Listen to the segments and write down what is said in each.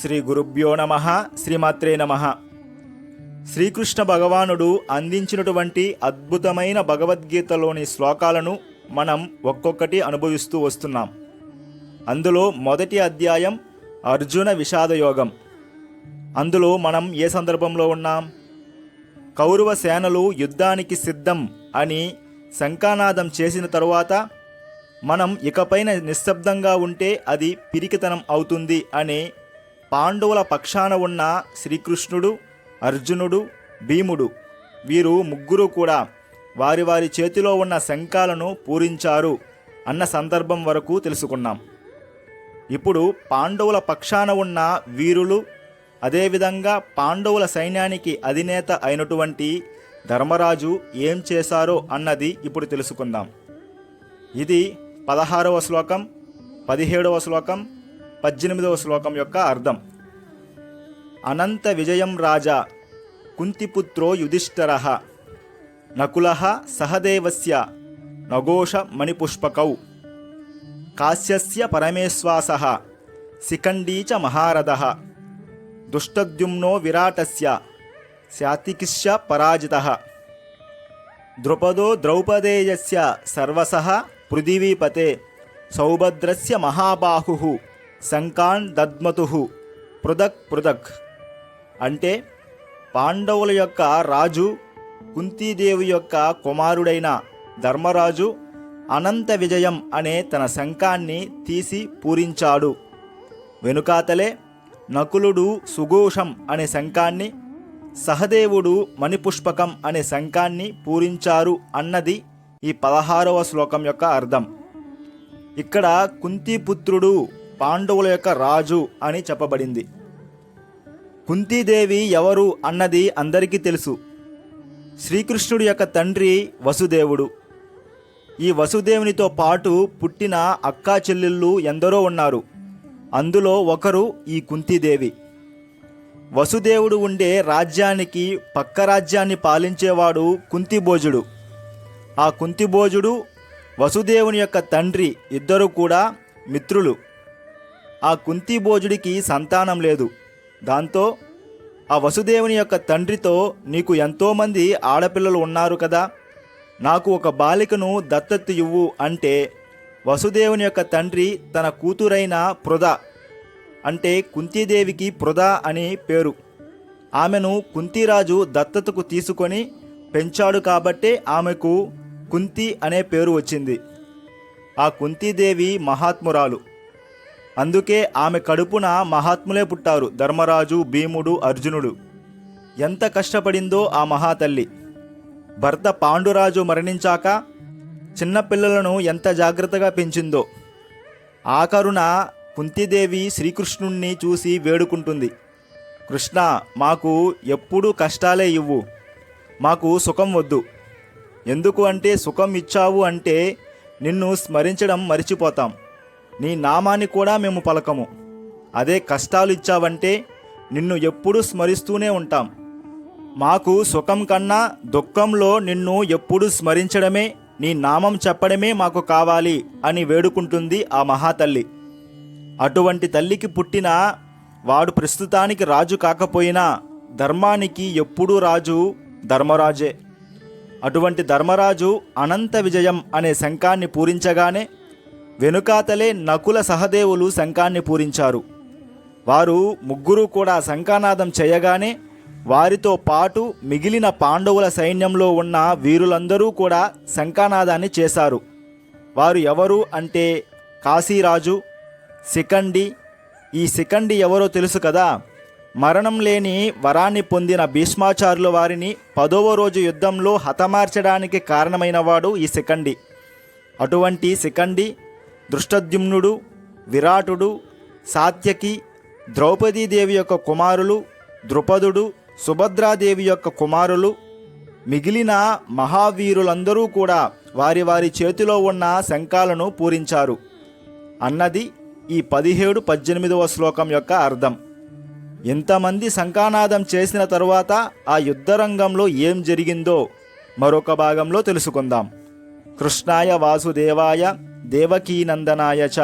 శ్రీ గురుభ్యో నమ శ్రీమాత్రే నమ. శ్రీకృష్ణ భగవానుడు అందించినటువంటి అద్భుతమైన భగవద్గీతలోని శ్లోకాలను మనం ఒక్కొక్కటి అనుభవిస్తూ వస్తున్నాం. అందులో మొదటి అధ్యాయం అర్జున విషాదయోగం అందులో మనం ఏ సందర్భంలో ఉన్నాం? కౌరవ సేనలు యుద్ధానికి సిద్ధం అని శంఖానాదం చేసిన తరువాత మనం ఇకపైన నిశ్శబ్దంగా ఉంటే అది పిరికితనం అవుతుంది అని పాండవుల పక్షాన ఉన్న శ్రీకృష్ణుడు అర్జునుడు భీముడు. వీరు ముగ్గురు కూడా వారి వారి చేతిలో ఉన్న శంఖాలను పూరించారు అన్న సందర్భం వరకు తెలుసుకున్నాం. ఇప్పుడు పాండవుల పక్షాన ఉన్న వీరులు అదేవిధంగా పాండవుల సైన్యానికి అధినేత అయినటువంటి ధర్మరాజు ఏం చేశారో అన్నది ఇప్పుడు తెలుసుకుందాం. ఇది పదహారవ శ్లోకం పదిహేడవ శ్లోకం పద్దెనిమిదవ శ్లోకం యొక్క అర్థం. అనంత విజయం రాజా కుంతిపుత్రో యుధిష్ఠర నకుల సహదేవస్య నఘోష మణిపుష్పకౌ కాశ్యస్య పరమేశ్వాస శిఖండీ చ మహారథ దుష్టద్యుమ్నో విరాటస్య శాతికిష్య పరాజిత ద్రుపదో ద్రౌపదేయస్య సర్వస పృథివీపతే సౌభద్రస్య మహాబాహు. శంకాన్ దద్మతు పృథక్ పృథక్. అంటే పాండవుల యొక్క రాజు కుంతీదేవి యొక్క కుమారుడైన ధర్మరాజు అనంత విజయం అనే తన శంఖాన్ని తీసి పూరించాడు. వెనుకాతలే నకులుడు సుఘోషం అనే శంఖాన్ని సహదేవుడు మణిపుష్పకం అనే శంఖాన్ని పూరించారు అన్నది ఈ పదహారవ శ్లోకం యొక్క అర్థం. ఇక్కడ కుంతిపుత్రుడు పాండవుల యొక్క రాజు అని చెప్పబడింది. కుంతీదేవి ఎవరు అన్నది అందరికీ తెలుసు. శ్రీకృష్ణుడి యొక్క తండ్రి వసుదేవుడు. ఈ వసుదేవునితో పాటు పుట్టిన అక్కా చెల్లెళ్ళు ఎందరో ఉన్నారు. అందులో ఒకరు ఈ కుంతీదేవి. వసుదేవుడు ఉండే రాజ్యానికి పక్క రాజ్యాన్ని పాలించేవాడు కుంతిభోజుడు. ఆ కుంతిభోజుడు వసుదేవుని యొక్క తండ్రి ఇద్దరు కూడా మిత్రులు. ఆ కుంతిభోజుడికి సంతానం లేదు. దాంతో ఆ వసుదేవుని యొక్క తండ్రితో నీకు ఎంతోమంది ఆడపిల్లలు ఉన్నారు కదా? నాకు ఒక బాలికను దత్తత్తు ఇవ్వు అంటే వసుదేవుని యొక్క తండ్రి తన కూతురైన పృద అంటే కుంతీదేవికి పృద అని పేరు. ఆమెను కుంతీరాజు దత్తతకు తీసుకొని పెంచాడు కాబట్టే ఆమెకు కుంతి అనే పేరు వచ్చింది. ఆ కుంతీదేవి మహాత్మురాలు. అందుకే ఆమె కడుపున మహాత్ములే పుట్టారు ధర్మరాజు భీముడు అర్జునుడు. ఎంత కష్టపడిందో ఆ మహాతల్లి. భర్త పాండురాజు మరణించాక చిన్నపిల్లలను ఎంత జాగ్రత్తగా పెంచిందో. ఆఖరున కుంతిదేవి శ్రీకృష్ణుణ్ణి చూసి వేడుకుంటుంది. కృష్ణ మాకు ఎప్పుడూ కష్టాలే ఇవ్వు. మాకు సుఖం వద్దు. ఎందుకు అంటే సుఖం ఇచ్చావు అంటే నిన్ను స్మరించడం మరిచిపోతాం. నీ నామాన్ని కూడా మేము పలకము. అదే కష్టాలు ఇచ్చావంటే నిన్ను ఎప్పుడూ స్మరిస్తూనే ఉంటాం. మాకు సుఖం కన్నా దుఃఖంలో నిన్ను ఎప్పుడూ స్మరించడమే నీ నామం చెప్పడమే మాకు కావాలి అని వేడుకుంటుంది ఆ మహాతల్లి. అటువంటి తల్లికి పుట్టిన వాడు ప్రస్తుతానికి రాజు కాకపోయినా ధర్మానికి ఎప్పుడూ రాజు ధర్మరాజే. అటువంటి ధర్మరాజు అనంత విజయం అనే శంఖాన్ని పూరించగానే వెనుకాతలే నకుల సహదేవులు శంఖాన్ని పూరించారు. వారు ముగ్గురు కూడా శంఖానాదం చేయగానే వారితో పాటు మిగిలిన పాండవుల సైన్యంలో ఉన్న వీరులందరూ కూడా శంఖానాదాన్ని చేశారు. వారు ఎవరు అంటే కాశీరాజు శిఖండి. ఈ సికండి ఎవరో తెలుసు కదా? మరణం లేని వరాన్ని పొందిన భీష్మాచార్యుల వారిని పదవ రోజు యుద్ధంలో హతమార్చడానికి కారణమైనవాడు ఈ సికండి అటువంటి సికండి దృష్టద్యుమ్నుడు విరాటుడు సాత్యకి ద్రౌపదీదేవి యొక్క కుమారులు ద్రుపదుడు సుభద్రాదేవి యొక్క కుమారులు మిగిలిన మహావీరులందరూ కూడా వారి వారి చేతిలో ఉన్న శంఖాలను పూరించారు. అన్నది ఈ పదిహేడు పద్దెనిమిదవ శ్లోకం యొక్క అర్థం. ఎంతమంది శంఖానాదం చేసిన తరువాత ఆ యుద్ధరంగంలో ఏం జరిగిందో మరొక భాగంలో తెలుసుకుందాం. కృష్ణాయ వాసుదేవాయ దేవకీనందనాయ చ.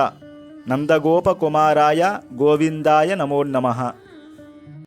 నందగోపకుమారాయ గోవిందాయ నమో నమః.